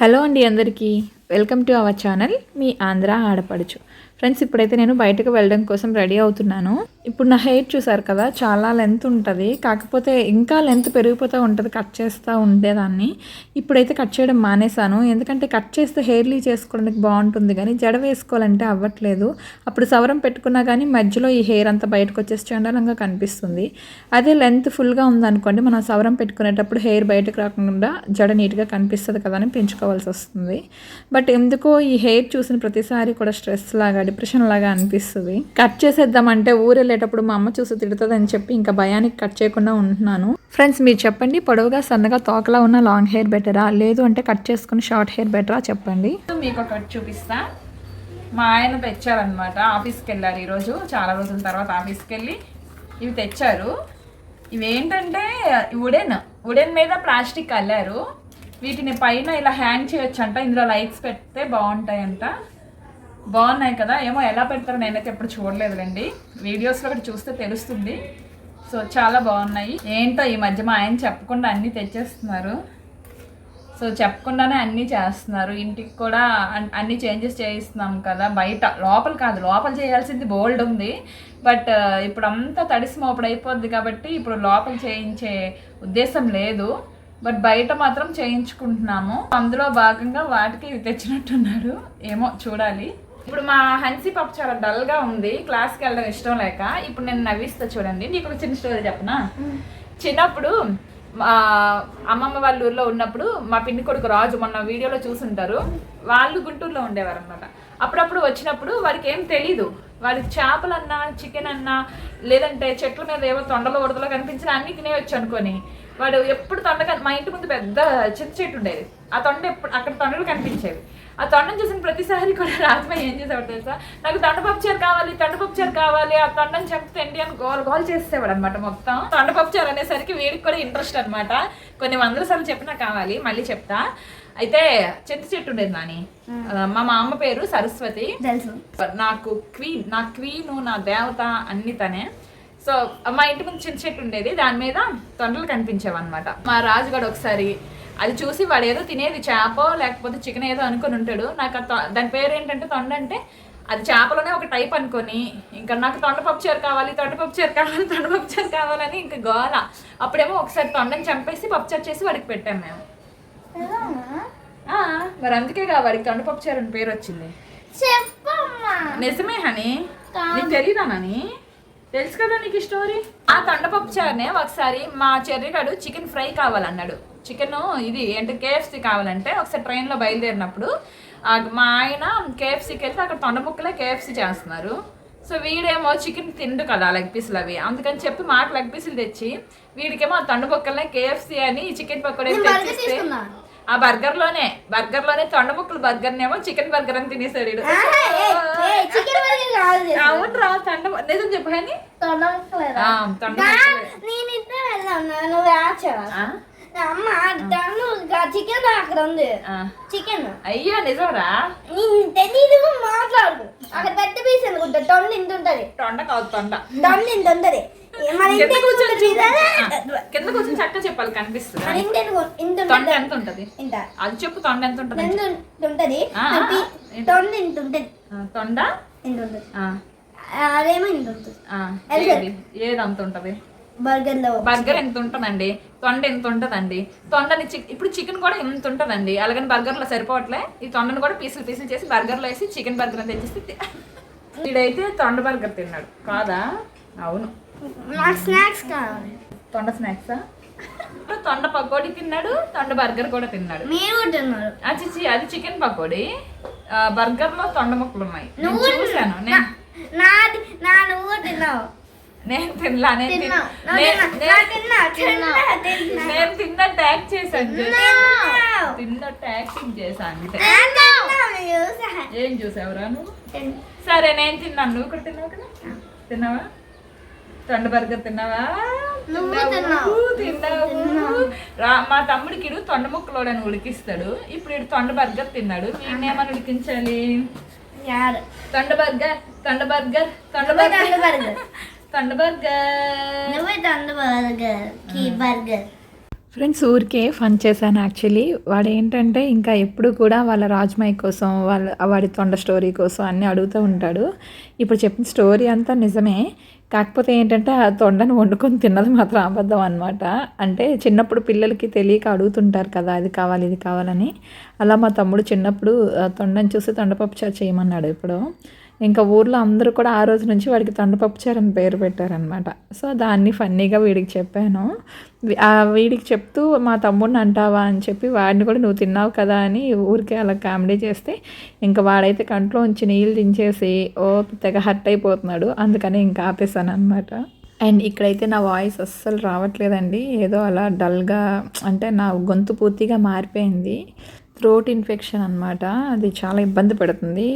Hello అండి అందరికీ. Welcome to our channel మీ ఆంధ్ర ఆడపడుచు. ఫ్రెండ్స్ ఇప్పుడైతే నేను బయటకు వెళ్ళడం కోసం రెడీ అవుతున్నాను. ఇప్పుడు నా హెయిర్ చూసారు కదా చాలా లెంత్ ఉంటుంది. కాకపోతే ఇంకా లెంత్ పెరిగిపోతూ ఉంటుంది కట్ చేస్తూ ఉండేదాన్ని. ఇప్పుడైతే కట్ చేయడం మానేశాను. ఎందుకంటే కట్ చేస్తే హెయిర్ లీవ్ చేసుకోవడానికి బాగుంటుంది కానీ జడ వేసుకోవాలంటే అవ్వట్లేదు. అప్పుడు సవరం పెట్టుకున్నా కానీ మధ్యలో ఈ హెయిర్ అంతా బయటకు వచ్చేసి చండాలంగా కనిపిస్తుంది. అదే లెంత్ ఫుల్గా ఉందనుకోండి మనం సవరం పెట్టుకునేటప్పుడు హెయిర్ బయటకు రాకుండా జడ నీట్గా కనిపిస్తుంది కదా అని పెంచుకోవాల్సి వస్తుంది. బట్ బట్ ఎందుకో ఈ హెయిర్ చూసిన ప్రతిసారి కూడా స్ట్రెస్ లాగా డిప్రెషన్ లాగా అనిపిస్తుంది. కట్ చేసేద్దామంటే ఊరు వెళ్ళేటప్పుడు మా అమ్మ చూసి తిడుతుంది అని చెప్పి ఇంకా భయానికి కట్ చేయకుండా ఉంటున్నాను. ఫ్రెండ్స్ మీరు చెప్పండి పొడవుగా సన్నగా తోకలా ఉన్న లాంగ్ హెయిర్ బెటరా లేదు అంటే కట్ చేసుకుని షార్ట్ హెయిర్ బెటరా చెప్పండి. మీకు ఒకటి చూపిస్తా. మా ఆయన తెచ్చారనమాట ఆఫీస్కి వెళ్ళారు ఈరోజు చాలా రోజుల తర్వాత ఆఫీస్కి వెళ్ళి ఇవి తెచ్చారు. ఇవేంటంటే ఉడెన్ వుడెన్ వుడెన్ మీద ప్లాస్టిక్ అల్లారు. వీటిని పైన ఇలా హ్యాంగ్ చేయొచ్చు అంట ఇందులో లైట్స్ పెడితే బాగుంటాయంట. బాగున్నాయి కదా. ఏమో ఎలా పెడతారో నేనైతే ఎప్పుడు చూడలేదులేండి. వీడియోస్లో ఒకటి చూస్తే తెలుస్తుంది. సో చాలా బాగున్నాయి. ఏంటో ఈ మధ్య మా ఆయన చెప్పకుండా అన్నీ తెచ్చేస్తున్నారు. సో చెప్పకుండానే అన్నీ చేస్తున్నారు. ఇంటికి కూడా అన్- అన్ని చేంజెస్ చేయిస్తున్నాం కదా. బయట లోపల కాదు లోపల చేయాల్సింది బోల్డ్ ఉంది. బట్ ఇప్పుడు అంతా తడిసి మోపడైపోద్ది అయిపోద్ది కాబట్టి ఇప్పుడు లోపల చేయించే ఉద్దేశం లేదు. బట్ బయట మాత్రం చేయించుకుంటున్నాము. అందులో భాగంగా వాటికి ఇవి తెచ్చినట్టున్నారు. ఏమో చూడాలి. ఇప్పుడు మా హన్సీ పాప చాలా డల్గా ఉంది. క్లాస్కి వెళ్ళడం ఇష్టం లేక ఇప్పుడు నేను నవ్విస్తా చూడండి. నీకు ఒక చిన్న స్టోరీ చెప్పనా? చిన్నప్పుడు మా అమ్మమ్మ వాళ్ళ ఊర్లో ఉన్నప్పుడు మా పిన్ని కొడుకు రాజు మొన్న వీడియోలో చూసుంటారు. వాళ్ళు గుంటూరులో ఉండేవారు అనమాట అప్పుడప్పుడు వచ్చినప్పుడు వాడికి ఏం తెలీదు. వాడికి చేపలన్నా చికెన్ అన్నా లేదంటే చెట్ల మీద ఏవో తొండలో ఉడతలో కనిపించిన అన్ని తినేయొచ్చు అనుకొని. వాడు ఎప్పుడు తొండ కన్- మా ఇంటి ముందు పెద్ద చింత చెట్టు ఉండేది. ఆ తొండ ఎప్పుడు అక్కడ తొండలు కనిపించేవి. ఆ తొండను చూసిన ప్రతిసారి కూడా రాజుబాయి ఏం చేసేవాడు తెలుసా? నాకు తొండపప్పు చారు కావాలి తొండపప్పు చారు కావాలి ఆ తొండని చంపుతండి అని గోల్ గోల్ చేసేవాడు అనమాట మొత్తం. తొండపప్పు చారు అనేసరికి వీడికి కూడా ఇంట్రెస్ట్ అనమాట కొన్ని వందల సార్లు చెప్పినా కావాలి మళ్ళీ చెప్తా. అయితే చింత చెట్టు ఉండేది నాని. మా మా అమ్మ పేరు సరస్వతి. నాకు క్వీన్ నా క్వీను నా దేవత అన్ని తనే. సో మా ఇంటి ముందు చిన్న చెట్టు ఉండేది. దాని మీద తొండలు కనిపించేవి అనమాట మా రాజుగాడు ఒకసారి అది చూసి వాడు ఏదో తినేది చేప లేకపోతే చికెన్ ఏదో అనుకొని ఉంటాడు. నాకు దాని పేరు ఏంటంటే తొండ అంటే అది చేపలోనే ఒక టైప్ అనుకొని ఇంకా నాకు తొండపప్పు చారు కావాలి తొండపప్పు చారు కావాలి తొండపప్పు చారు కావాలని ఇంకా గోల. అప్పుడేమో ఒకసారి తొండని చంపేసి పప్పు చారు చేసి వాడికి పెట్టాం మేము. మరి అందుకే వాడికి తొండపప్పు చారు అని పేరు వచ్చింది. నిజమే హని. నీకు నని? తెలుసు కదా నీకు స్టోరీ ఆ తొండపప్పు చారునే ఒకసారి మా చెర్రిగాడు చికెన్ ఫ్రై కావాలన్నాడు. చికెన్ ఇది అంటే కేఎఫ్సి కావాలంటే ఒకసారి ట్రైన్లో బయలుదేరినప్పుడు మా ఆయన కేఎఫ్సీకి వెళ్తే అక్కడ తొండ ముక్కలే కేఎఫ్సీ చేస్తున్నారు. సో వీడేమో చికెన్ తిండు కదా లెగ్ పీసులు అవి. అందుకని చెప్పి మాకు లెగ్ పీసులు తెచ్చి వీడికేమో ఆ తొండ కేఎఫ్సీ అని చికెన్ పకోడీ burger తెచ్చిస్తే. ఆ బర్గర్లోనే బర్గర్లోనే తొండ ముక్కలు బర్గర్ నేమో చికెన్ బర్గర్ అని తినేసాడు అవును రా తండ నిజం చెప్పు తను చికెన్ అక్కడ ఉంది. ఆ. చికెన్ అయ్యో నిజంరా? తెలీదు మాట్లాడు. అక్కడ పెద్ద పీస్ అనుకుంటా తొండ ఇంత ఉంటది. తొండ కాదు తొండ. తొండ ఇంత ఉంటది. మన ఇంటి కూర్చొని ఉంటుంది చూడు. కదా? ఆ, కింద కూర్చొని చక్క చెప్పాలి కనిపిస్తుంది. తొండ ఎంత ఉంటది? అది చెప్పు తొండ ఎంత ఉంటది? ఉంటది? తొండ తొండ? అదేమో ఉంటది. ఏది? అంత ఉంటది? బర్గర్లో బర్గర్ ఎంత ఉంటుందండి? తొండ ఎంత ఉంటుందండి? తొండని ఇప్పుడు చికెన్ కూడా ఎంత ఉంటుందండి? అలాగని బర్గర్లో సరిపోవట్లే. ఈ తొండను కూడా పీసులు పీసులు చేసి బర్గర్లో వేసి చికెన్ బర్గర్ అని తెచ్చిస్తే వీడైతే తొండ బర్గర్ తిన్నాడు. కాదా? అవును. నాకు స్నాక్స్ కావాలి. తొండ స్నాక్సా? తొండ పకోడీ తిన్నాడు తొండ బర్గర్ కూడా తిన్నాడు. మీరు తిన్నారు. ఆ చిచి అది చికెన్ పకోడీ. ఆ, బర్గర్లో తొండ ముక్కలు ఉన్నాయి. నేను నువ్వు చూశాను. నేను నాది నా నువ్వు తిన్నావు. నేను తిన్నా- నేను- తిన్నా తిన్నా. తిన్నా. నేను తిన్న ట్యాగ్ చేశాను. తిన్నట్టు యాక్టింగ్ చేశాను. ఏం చూసావురా నువ్వు? తిన్నా. సరే నేను తిన్నాను. నువ్వు కూడా తిన్నావు కదా? తిన్నావా? తొండ బర్గర్ తిన్నావా? తిన్నావు, మా తమ్ముడికి ఈడు తొండ ముక్కలోడని ఉడికిస్తాడు. ఇప్పుడు ఇడు తొండ బర్గర్ తిన్నాడు. వీడిని ఏమని ఉడికించాలి. తొండ బర్గర్ తొండ బర్గర్ తొండ బర్గర్. తొండ బర్గర్. నువ్వే తండ్రి బర్గర్ కీ బర్గర్. ఫ్రెండ్స్ ఊరికే ఫన్ చేశాను యాక్చువల్లీ. వాడు ఏంటంటే ఇంకా ఎప్పుడు కూడా వాళ్ళ రాజ్మాయి కోసం వాళ్ళ వాడి తొండ స్టోరీ కోసం అన్నీ అడుగుతూ ఉంటాడు. ఇప్పుడు చెప్పిన స్టోరీ అంతా నిజమే. కాకపోతే ఏంటంటే ఆ తొండను వండుకొని తిన్నది మాత్రం అబద్ధం అనమాట అంటే చిన్నప్పుడు పిల్లలకి తెలియక అడుగుతుంటారు కదా అది కావాలి ఇది కావాలని. అలా మా తమ్ముడు చిన్నప్పుడు తొండను తొండని చూసి తొండపప్పు చారు చేయమన్నాడు ఇప్పుడు. ఇంకా ఊర్లో అందరూ కూడా ఆ రోజు నుంచి వాడికి తొండపప్పు చారు అని పేరు పెట్టారనమాట సో దాన్ని ఫన్నీగా వీడికి చెప్పాను. ఆ వీడికి చెప్తూ మా తమ్ముడిని అంటావా అని చెప్పి వాడిని కూడా నువ్వు తిన్నావు కదా అని ఊరికే అలా కామెడీ చేస్తే ఇంకా వాడైతే కంట్లో ఉంచి నీళ్ళు దించేసి ఓ తెగ హర్ట్ అయిపోతున్నాడు. అందుకని ఇంకా ఆపేశాను అనమాట అండ్ ఇక్కడైతే నా వాయిస్ అస్సలు రావట్లేదండి. ఏదో అలా డల్గా అంటే నా గొంతు పూర్తిగా మారిపోయింది. థ్రోట్ ఇన్ఫెక్షన్ అనమాట అది చాలా ఇబ్బంది పెడుతుంది.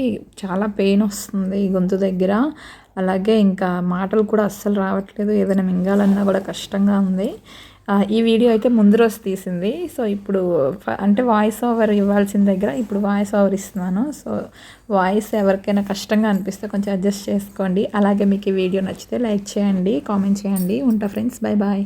చాలా పెయిన్ వస్తుంది ఈ గొంతు దగ్గర. అలాగే ఇంకా మాటలు కూడా అస్సలు రావట్లేదు. ఏదైనా మింగాలన్నా కూడా కష్టంగా ఉంది. ఈ వీడియో అయితే ముందు రోజు తీసింది. సో ఇప్పుడు అంటే వాయిస్ ఓవర్ ఇవ్వాల్సిన దగ్గర ఇప్పుడు వాయిస్ ఓవర్ ఇస్తున్నాను. సో వాయిస్ ఎవరికైనా కష్టంగా అనిపిస్తే కొంచెం అడ్జస్ట్ చేసుకోండి. అలాగే మీకు ఈ వీడియో నచ్చితే లైక్ చేయండి కామెంట్ చేయండి. ఉంటా ఫ్రెండ్స్. Bye bye.